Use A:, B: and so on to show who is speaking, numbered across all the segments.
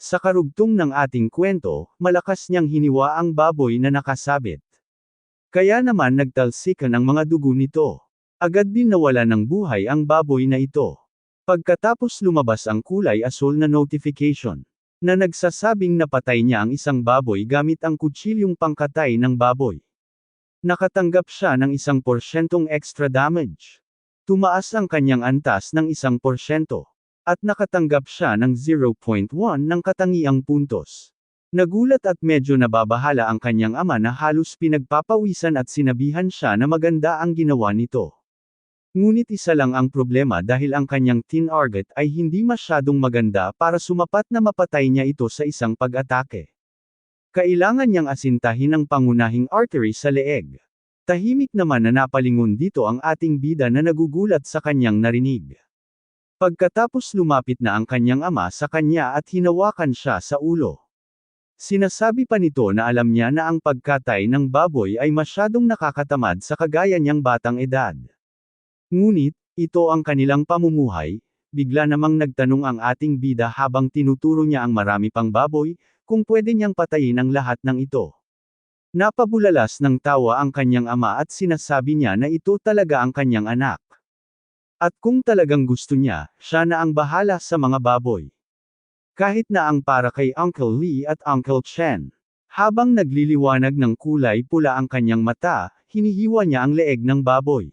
A: Sa karugtong ng ating kwento, malakas niyang hiniwa ang baboy na nakasabit. Kaya naman nagtalsikan ang mga dugo nito. Agad din nawala ng buhay ang baboy na ito. Pagkatapos lumabas ang kulay asul na notification, na nagsasabing napatay niya ang isang baboy gamit ang kutsilyong pangkatay ng baboy. Nakatanggap siya ng isang porsyentong extra damage. Tumaas ang kanyang antas ng isang porsyento. At nakatanggap siya ng 0.1 ng katangiang puntos. Nagulat at medyo nababahala ang kanyang ama na halos pinagpapawisan at sinabihan siya na maganda ang ginawa nito. Ngunit isa lang ang problema dahil ang kanyang tin target ay hindi masyadong maganda para sumapat na mapatay niya ito sa isang pag-atake. Kailangan niyang asintahin ang pangunahing artery sa leeg. Tahimik naman na napalingon dito ang ating bida na nagugulat sa kanyang narinig. Pagkatapos lumapit na ang kanyang ama sa kanya at hinawakan siya sa ulo. Sinasabi pa nito na alam niya na ang pagkatay ng baboy ay masyadong nakakatamad sa kagaya niyang batang edad. Ngunit, ito ang kanilang pamumuhay, bigla namang nagtanong ang ating bida habang tinuturo niya ang marami pang baboy, kung pwede niyang patayin ang lahat ng ito. Napabulalas ng tawa ang kanyang ama at sinasabi niya na ito talaga ang kanyang anak. At kung talagang gusto niya, siya na ang bahala sa mga baboy. Kahit na ang para kay Uncle Lee at Uncle Chen. Habang nagliliwanag ng kulay pula ang kanyang mata, hinihiwa niya ang leeg ng baboy.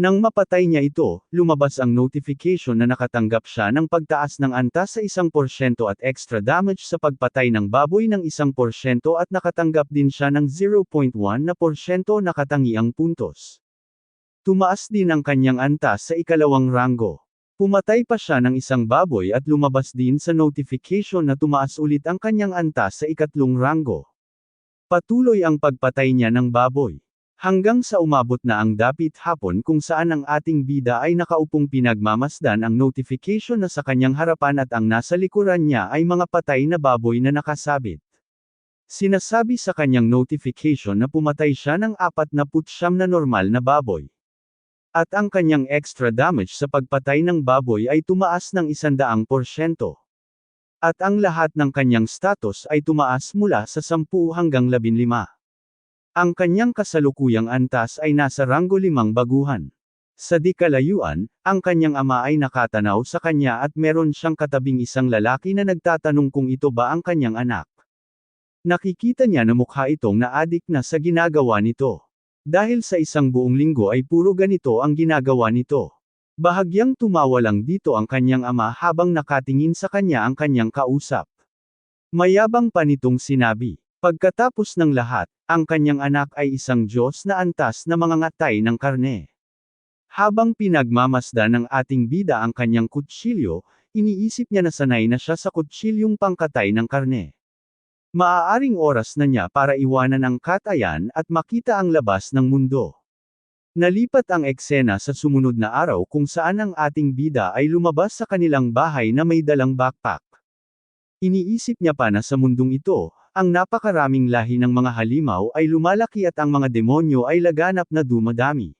A: Nang mapatay niya ito, lumabas ang notification na nakatanggap siya ng pagtaas ng antas sa isang porsyento at extra damage sa pagpatay ng baboy ng isang porsyento at nakatanggap din siya ng 0.1 na porsyento na katangiang puntos. Tumaas din ang kanyang antas sa ikalawang ranggo. Pumatay pa siya ng isang baboy at lumabas din sa notification na tumaas ulit ang kanyang antas sa ikatlong ranggo. Patuloy ang pagpatay niya ng baboy. Hanggang sa umabot na ang dapit hapon kung saan ang ating bida ay nakaupong pinagmamasdan ang notification na sa kanyang harapan at ang nasa likuran niya ay mga patay na baboy na nakasabit. Sinasabi sa kanyang notification na pumatay siya ng apat na putsyam na normal na baboy. At ang kanyang extra damage sa pagpatay ng baboy ay tumaas ng isandaang porsyento. At ang lahat ng kanyang status ay tumaas mula sa 10 hanggang 15. Ang kanyang kasalukuyang antas ay nasa ranggo limang baguhan. Sa di kalayuan, ang kanyang ama ay nakatanaw sa kanya at meron siyang katabing isang lalaki na nagtatanong kung ito ba ang kanyang anak. Nakikita niya na mukha itong naadik na sa ginagawa nito. Dahil sa isang buong linggo ay puro ganito ang ginagawa nito. Bahagyang tumawa lang dito ang kanyang ama habang nakatingin sa kanya ang kanyang kausap. Mayabang pa nitong sinabi. Pagkatapos ng lahat, ang kanyang anak ay isang Diyos na antas na mga ngatay ng karne. Habang pinagmamasda ng ating bida ang kanyang kutsilyo, iniisip niya na sanay na siya sa kutsilyong pangkatay ng karne. Maaaring oras na niya para iwanan ang katayan at makita ang labas ng mundo. Nalipat ang eksena sa sumunod na araw kung saan ang ating bida ay lumabas sa kanilang bahay na may dalang backpack. Iniisip niya pa na sa mundong ito, ang napakaraming lahi ng mga halimaw ay lumalaki at ang mga demonyo ay laganap na dumadami.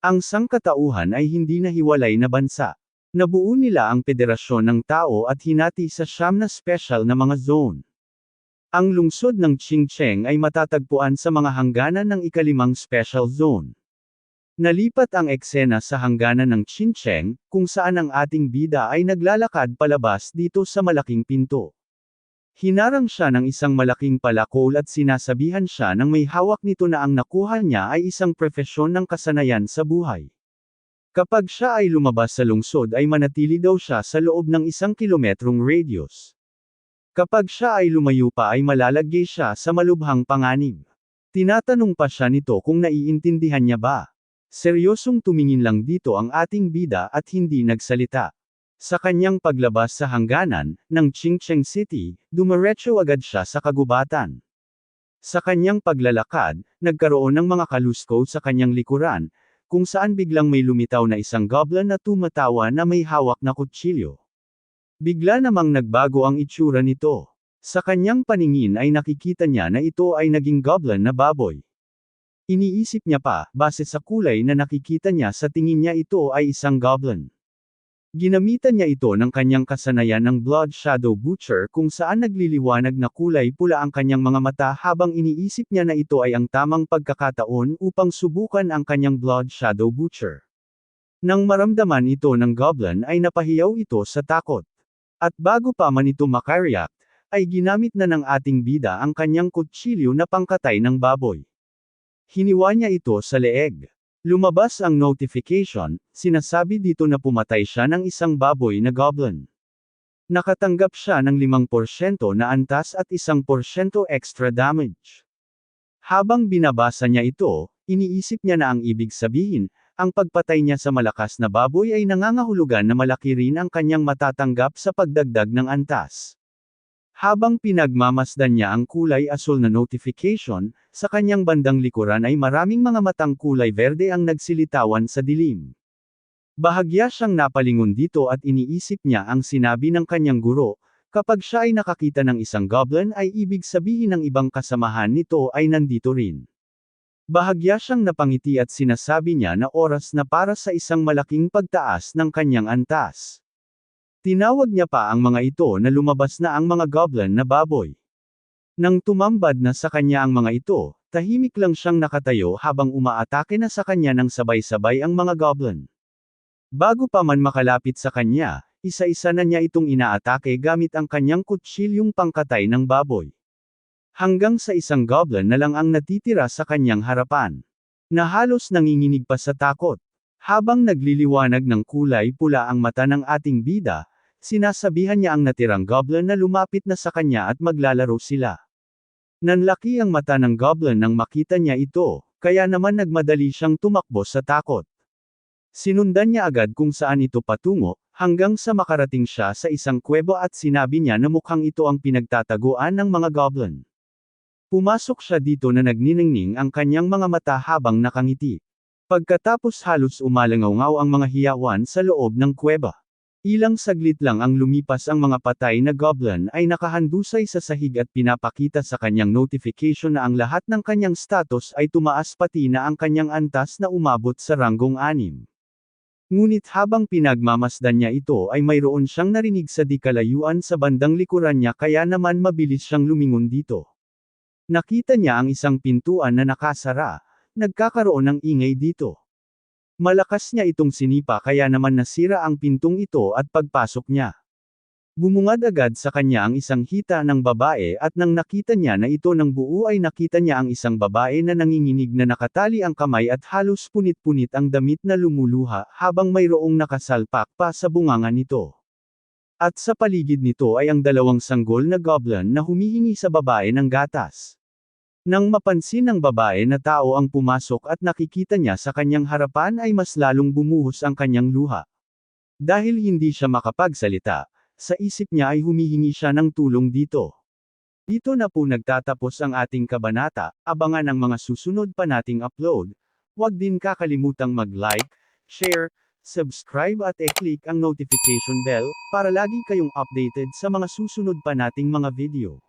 A: Ang sangkatauhan ay hindi nahiwalay na bansa. Nabuo nila ang federasyon ng tao at hinati sa siyam na special na mga zone. Ang lungsod ng Qingcheng ay matatagpuan sa mga hangganan ng ikalimang special zone. Nalipat ang eksena sa hangganan ng Qingcheng, kung saan ang ating bida ay naglalakad palabas dito sa malaking pinto. Hinarang siya ng isang malaking palakol at sinasabihan siya ng may hawak nito na ang nakuha niya ay isang profesyon ng kasanayan sa buhay. Kapag siya ay lumabas sa lungsod ay manatili daw siya sa loob ng isang kilometrong radius. Kapag siya ay lumayo pa ay malalagay siya sa malubhang panganib. Tinatanong pa siya nito kung naiintindihan niya ba. Seryosong tumingin lang dito ang ating bida at hindi nagsalita. Sa kanyang paglabas sa hangganan, ng Qingcheng City, dumiretso agad siya sa kagubatan. Sa kanyang paglalakad, nagkaroon ng mga kalusko sa kanyang likuran, kung saan biglang may lumitaw na isang goblin na tumatawa na may hawak na kutsilyo. Bigla namang nagbago ang itsura nito. Sa kanyang paningin ay nakikita niya na ito ay naging goblin na baboy. Iniisip niya pa, base sa kulay na nakikita niya sa tingin niya ito ay isang goblin. Ginamitan niya ito ng kanyang kasanayan ng Blood Shadow Butcher kung saan nagliliwanag na kulay pula ang kanyang mga mata habang iniisip niya na ito ay ang tamang pagkakataon upang subukan ang kanyang Blood Shadow Butcher. Nang maramdaman ito ng Goblin ay napahiyaw ito sa takot. At bago pa man ito makareact, ay ginamit na ng ating bida ang kanyang kutsilyo na pangkatay ng baboy. Hiniwa niya ito sa leeg. Lumabas ang notification, sinasabi dito na pumatay siya ng isang baboy na goblin. Nakatanggap siya ng 5% na antas at 1% extra damage. Habang binabasa niya ito, iniisip niya na ang ibig sabihin, ang pagpatay niya sa malakas na baboy ay nangangahulugan na malaki rin ang kanyang matatanggap sa pagdagdag ng antas. Habang pinagmamasdan niya ang kulay asul na notification, sa kanyang bandang likuran ay maraming mga matang kulay verde ang nagsilitawan sa dilim. Bahagya siyang napalingon dito at iniisip niya ang sinabi ng kanyang guro, kapag siya ay nakakita ng isang goblin ay ibig sabihin ng ibang kasamahan nito ay nandito rin. Bahagya siyang napangiti at sinasabi niya na oras na para sa isang malaking pagtaas ng kanyang antas. Tinawag niya pa ang mga ito na lumabas na ang mga goblin na baboy. Nang tumambad na sa kanya ang mga ito, tahimik lang siyang nakatayo habang umaatake na sa kanya ng sabay-sabay ang mga goblin. Bago pa man makalapit sa kanya, isa-isa na niya itong inaatake gamit ang kanyang kutsilyong pangkatay ng baboy. Hanggang sa isang goblin na lang ang natitira sa kanyang harapan. Na halos nanginginig pa sa takot. Habang nagliliwanag ng kulay pula ang mata ng ating bida, Sinasabihan niya ang natirang goblin na lumapit na sa kanya at maglalaro sila. Nanlaki ang mata ng goblin nang makita niya ito, kaya naman nagmadali siyang tumakbo sa takot. Sinundan niya agad kung saan ito patungo, hanggang sa makarating siya sa isang kuwebo at sinabi niya na mukhang ito ang pinagtataguan ng mga goblin. Pumasok siya dito na nagniningning ang kanyang mga mata habang nakangiti. Pagkatapos halos umalangaw ang mga hiyawan sa loob ng kuweba. Ilang saglit lang ang lumipas ang mga patay na goblin ay nakahandusay sa sahig at pinapakita sa kanyang notification na ang lahat ng kanyang status ay tumaas pati na ang kanyang antas na umabot sa ranggong anim. Ngunit habang pinagmamasdan niya ito ay mayroon siyang narinig sa di kalayuan sa bandang likuran niya kaya naman mabilis siyang lumingon dito. Nakita niya ang isang pintuan na nakasara, nagkakaroon ng ingay dito. Malakas niya itong sinipa kaya naman nasira ang pintong ito at pagpasok niya. Bumungad agad sa kanya ang isang hita ng babae at nang nakita niya na ito ng buo ay nakita niya ang isang babae na nanginginig na nakatali ang kamay at halos punit-punit ang damit na lumuluha habang mayroong nakasalpak pa sa bunganga nito. At sa paligid nito ay ang dalawang sanggol na goblin na humihingi sa babae ng gatas. Nang mapansin ng babae na tao ang pumasok at nakikita niya sa kanyang harapan ay mas lalong bumuhos ang kanyang luha. Dahil hindi siya makapagsalita, sa isip niya ay humihingi siya ng tulong dito. Dito na po nagtatapos ang ating kabanata, abangan ang mga susunod pa nating upload. Huwag din kakalimutang mag-like, share, subscribe at e-click ang notification bell, para lagi kayong updated sa mga susunod pa nating mga video.